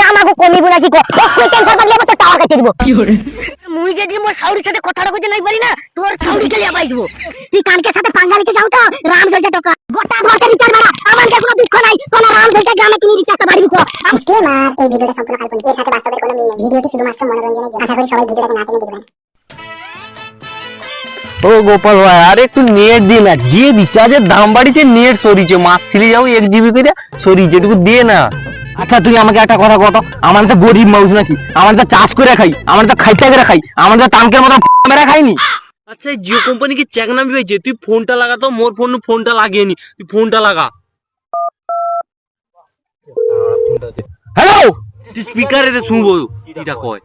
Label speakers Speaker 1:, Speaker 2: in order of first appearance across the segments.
Speaker 1: দাম আগো কমিব নাকি কো ও কই টেনশন পাগলি তো টাওয়ার কাটে দিব। মুই যদি মোর সাউরির সাথে কথাটা কইতে নাই পারি না তোর সাউরি কে লিয়া পাইবো তুই কানকে সাথে পাঙ্গা নিতে যাও তো রাম চলছে টাকা গোটা তোমাকে রিচার্জ বাড়া। আমার কাছে কোনো দুঃখ নাই কোন রাম চলছে গ্রামে কিনি রিচার্জটা বাড়িবি কো
Speaker 2: ডিসক্লেমার এই ভিডিওটা সম্পূর্ণ কাল্পনিক এর সাথে বাস্তবের কোনো মিল নেই। ভিডিওটি শুধুমাত্র মনোরঞ্জনের জন্য। আশা করি সবাই ভিডিওটাকে না টেনে দেখবেন।
Speaker 3: ও গোপাল ভাই আরে একটু নেট দিয়ে না যে রিচার্জের দাম বাড়িছে নেট সরিছে। মাত্রি যাও এক জিবি করে সরিছে এটুকু দিয়ে না। আচ্ছা তুই আমাকে একটা কথা কত আমার তো গরিব মানুষ নাকি? আমার তো চাষ করে খাই আমার তো খাইতে করে খাই আমার তো তানকের মতো মেরা খাইনি। আচ্ছা জিও কোম্পানি কি চেক নামি পেয়েছে তুই ফোনটা লাগা তো মোর ফোন ফোনটা লাগিয়ে নি তুই ফোনটা লাগা। হ্যালো স্পিকারে শুনব এটা কয়।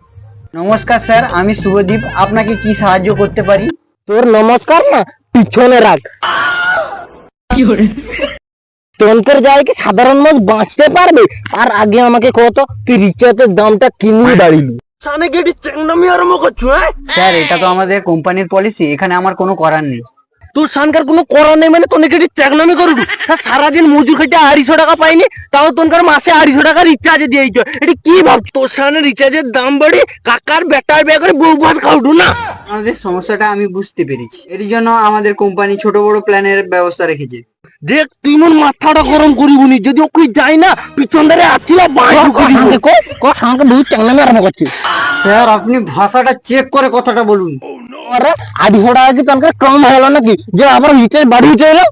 Speaker 4: নমস্কার স্যার আমি শুভদীপ। আপনাকে কি সাহায্য করতে পারি?
Speaker 3: তোর নমস্কার না পিছনে রাখ। তনকের জায়গায় কি সাধারণ মানুষ বাঁচতে পারবে? আর আগে আমাকে কত তুই রিচার্জের দামটা কিনে দাঁড়িলি সামনে গেটি চেংনামি আরম্ভ করছ হ্যাঁ?
Speaker 4: স্যার এটা তো আমাদের কোম্পানির পলিসি এখানে আমার কোনো করার নেই।
Speaker 3: তোর সানকার কোনো করা নেই মানে তোনে কেটে চেংনামি করবি তা সারাদিন মজুর খেটে আড়াইশো টাকা পাইনি তাও তোনকার মাসে আড়াইশো টাকা রিচার্জ দিয়েছ। এটা কি ভাবছ? তোর সামনে রিচার্জের দাম বাড়ি কাকার বেটার ব্যয় করে বউ ভাত খাওয়াটু না?
Speaker 4: আমাদের সমস্যাটা আমি বুঝতে পেরেছি। এর জন্য আমাদের কোম্পানি ছোট বড় প্ল্যানের ব্যবস্থা রেখেছে।
Speaker 3: দেখ তুই মোর মাথাটা গরম করিবনি যদি ওকে যাই না পিছন ধরে আসছিল বাঁশ করিব কো সামনে বহুত চেংনামি আরম্ভ করছিস
Speaker 4: স্যার আপনি ভাষাটা চেক করে কথাটা বলুন।
Speaker 3: আরে আড়াইশো টাকা কি তনকার কম হলো নাকি? যে আবার রিচার্জ বাড়িয়ে চলো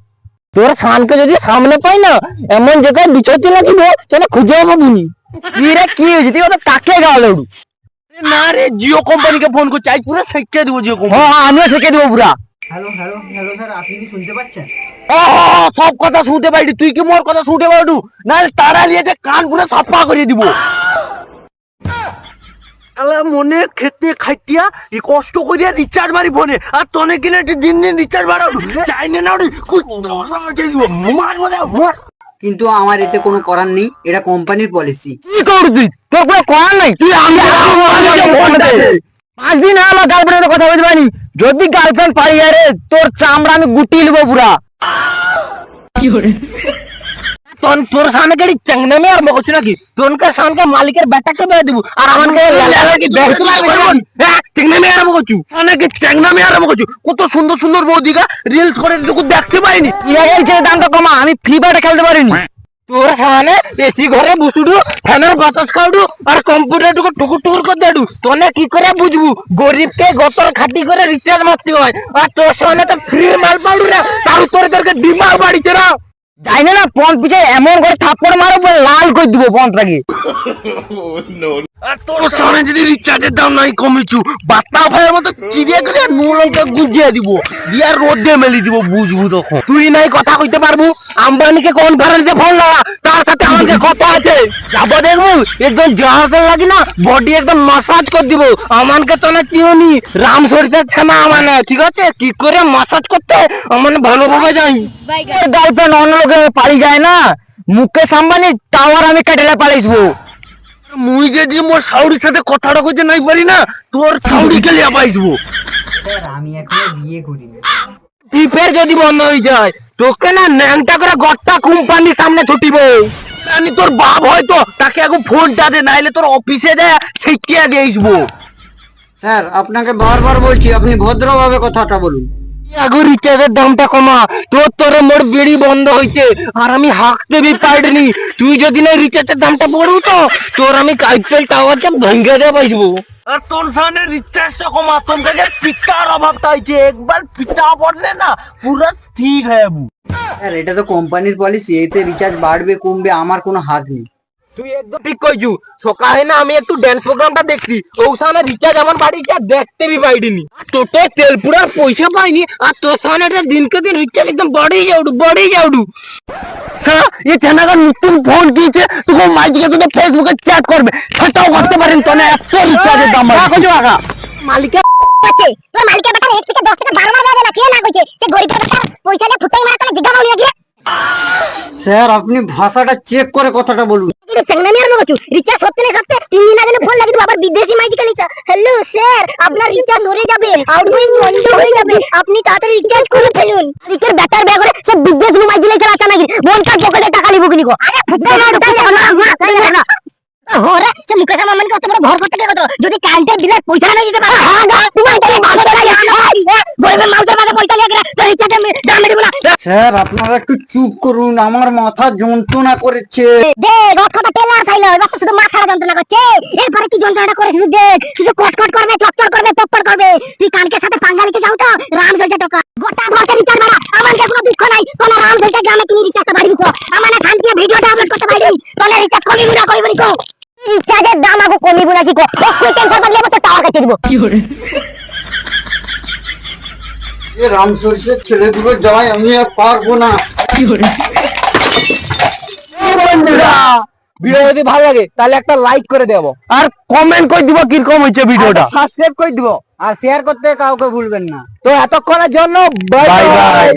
Speaker 3: তোর সানকে যদি সামনে পাই না এমন জায়গায় বিচরতে লাগিব চলে খুঁজে পাবনি। কি রে কি হয়েছে? তুই ওদের কাকে উড়ু না রে জিও কোম্পানিকে ফোন করছি আজ পুরো শিখিয়ে দিব জিও কোম্পানি। হ্যাঁ আমিও শিখিয়ে দিব পুরা।
Speaker 4: হ্যালো হ্যালো হ্যালো স্যার আপনি কি শুনতে পাচ্ছেন?
Speaker 3: ও, ও, ও, সব কথা শুনতে পারি তুই কি মোর কথা শুনতে পারু না তারা নিয়েছে কান পুরো সাফা করে দিব। আলা মনে খেতে খাইটিয়া কষ্ট করিয়া রিচার্জ মারি ফোনে। আর তনে কিনে দিন দিন রিচার্জ বাড়াও চাই না না
Speaker 4: কিন্তু আমার এতে কোনো করার নেই এটা কোম্পানির পলিসি
Speaker 3: কি করবি তোর কোনো করার নাই? তুই আমি পাঁচ দিন আমার গার্লফ্রেন্ডের কথা বলতে পারি যদি গার্লফ্রেন্ড পাই আরে তোর চামড়া আমি গুটি লিবো পুরা। তোর সামনে গাড়ি চাংনামে আর মগছ নাকি? তোনকার সামনে মালিকের বেটাকে বেয়ে দিব। আর আমাকে চাংনামে আর মগছু সামনে কি আর মগছু কত সুন্দর সুন্দর বৌদিকা রিলস করে দেখতে পাইনি। ইয়ার ছেলে দামটা কমা আমি ফ্রি ফায়ারটা খেলতে পারিনি। তোর সামনে এসি ঘরে বুসুডু ফ্যানের বাতাস খাউডু আর কম্পিউটার টুকু টুকুর টুকুর করে দেডু তোনে কি করে বুঝবু? গরিবকে গতর খাটি করে রিচার্জ মারতে হয়। আর তোর সামনে তো ফ্রি মাল পাউডু রে তার তোর তোরকে দিমাগ বাড়িছে না। যাই না না পন পিছে এমন করে থাপ্পড় মারো লাল করে দিব পনটাকে আর তোর সামনে যদি রিচার্জের দাম নাই কমেছু বাত্তা ভাইয়ের মতো চিড়িয়া করে নুলটা গুজিয়ে দিব দিয়া রোদে মেলি দিব বুঝবু তখন। তুই নাই কথা কইতে পারবু? আম্বানিকে কনফারেন্সে ফোন লাগা তার সাথে আমাকে কথা আছে। যাব দেখবু একদম জাহাজের লাগি না বডি একদম মাসাজ করে দিব। আমানকে তো না কিউনি রাম সরিষার ছানা মানে ঠিক আছে? কি করে মাসাজ করতে? মানে ভালোভাবে যাই। গার্লফ্রেন্ড অন্য লোকে পারি যায় না? মুকেশ আম্বানি টাওয়ার আমি কেটেলে পালাইছবো মুই যদি মোর সাউরির সাথে কথাটা কইতে নাই পারি না তোর সাউরি কে লিয়া পাইছবো
Speaker 4: স্যার আমি এখনও বিয়ে করিনি
Speaker 3: টিপের যদি বন্ধ হয়ে যায় তোকে না ন্যাংটা করে গট্টা কোম্পানির সামনে ছুটিব। জানি তোর বাপ হয়তো তাকে এখন ফোনটা দে নাইলে তোর অফিসে দে সেইটিয়া দিয়ে আসব।
Speaker 4: স্যার আপনাকে বারবার বলছি আপনি ভদ্রভাবে কথাটা বলুন।
Speaker 3: আগো রিচার্জের দামটা কমা। তোর তোর মোর বিড়ি বন্ধ হইছে আর আমি হাঁকতে বি পারিনি তুই যদি না রিচার্জের দামটা পড়ু তো তোর আমি কাইপেল টাওয়ারটা ভেঙে দিয়ে পাইবো আর তোর সামনে রিচার্জটা কমা তোর কাছে পিটার অভাবটা হইছে। একবার পিটা পড়লে না পুরো ঠিক হয়ে যাব।
Speaker 4: এটা তো কোম্পানির পলিসি এতে রিচার্জ বাড়বে কমবে আমার কোনো হাত নেই।
Speaker 3: তুই একদম ঠিক কইছু। সকালে না আমি একটু ড্যান্স প্রোগ্রামটা দেখছি। ওখানে রিচার্জ আমার দেখতে বি পাইনি তেল পুরার পয়সা পাইনি, আর তোর সামনে দিনকে দিন রিচার্জ একদম বাড়েই যাউডু বাড়েই যাউডু সারা চ্যানেলের নতুন ফোন কিনছে, তোকে মাইকে তোকে ফেসবুকে চ্যাট করবে। সেটাও করতে পারেন তো না এত রিচার্জের দাম মালিকের
Speaker 1: আছে। তোর মালিকের থেকে বারো মার দেবে না কে না কইছে সে গরিবের বেটা পয়সা নিয়ে ফুটাই মারা করে জিজ্ঞাসা মাউলি নাকি
Speaker 4: স্যার আপনি ভাষাটা চেক করে কথাটা বলুন।
Speaker 1: কিন্তু চেংনামি আর মগছু রিচার্জ সত্যি না সত্যি। তিন দিন আগে ফোন লাগিয়ে আবার বিদেশি মাইজি কালিছা হ্যালো স্যার আপনার রিচার্জ সরে যাবে। আউটগোয়িং বন্ধ হয়ে যাবে। আপনি তাড়াতাড়ি রিচার্জ করে ফেলুন। রিচার্জ ব্যাটার ব্যাগ করে সে বিদেশ মাইজি লাইছে নাকি? বোন তার পকেটে টাকা লিবো কিনি গো। আরে ফুটে না তাই দেখো না তাই দেখো মুকেশ আম্বানিকে অত বড় ঘর করতে কত যদি কারেন্টের বিলের পয়সা না দিতে পারো। হ্যাঁ গা তোমার তাহলে ভালো চলে গরিবের মাউসের মাঝে পয়সা নিয়ে গেলে তো রিচার্জে দাম দিব না।
Speaker 4: স্যার আপনারা একটু চুপ করুন আমার মাথা যন্ত্রণা করেছে।
Speaker 1: দে রথ কথা তেলা চাইলো এবার তো শুধু মাথার যন্ত্রণা করছে। এরপরে কি যন্ত্রণাটা করে শুধু দেখ শুধু কটকট করবে চটচট করবে পপপট করবে। তুই কানকে সাথে পাঙ্গা নিতে যাও তো রাম চলছে টাকা গোটা দোয়াকে রিচার্জ মারা আমার কাছে কোনো দুঃখ নাই। কোন রাম চলছে গ্রামে কিনে রিচার্জটা বাড়ি কো আমার না খান দিয়ে ভিডিওটা আপলোড করতে পারি তোনে রিচার্জ কমিব না কমিব নি কো। রিচার্জের দাম আগো কমিব না কি? কো ও তুই টেনশন করলে তো টাওয়ার কেটে দিব।
Speaker 4: এ রাম সরষের ছেলেগুলো যাই আমি আর পারব না।
Speaker 3: বন্ধুরা ভিডিও যদি ভালো লাগে তাহলে একটা লাইক করে দেবো। আর কমেন্ট করে দিব কীরকম হয়েছে ভিডিওটা?
Speaker 4: সাবস্ক্রাইব করে দিব আর শেয়ার করতে কাউকে ভুলবেন না।
Speaker 3: তো এতক্ষণের জন্য বাই. বাই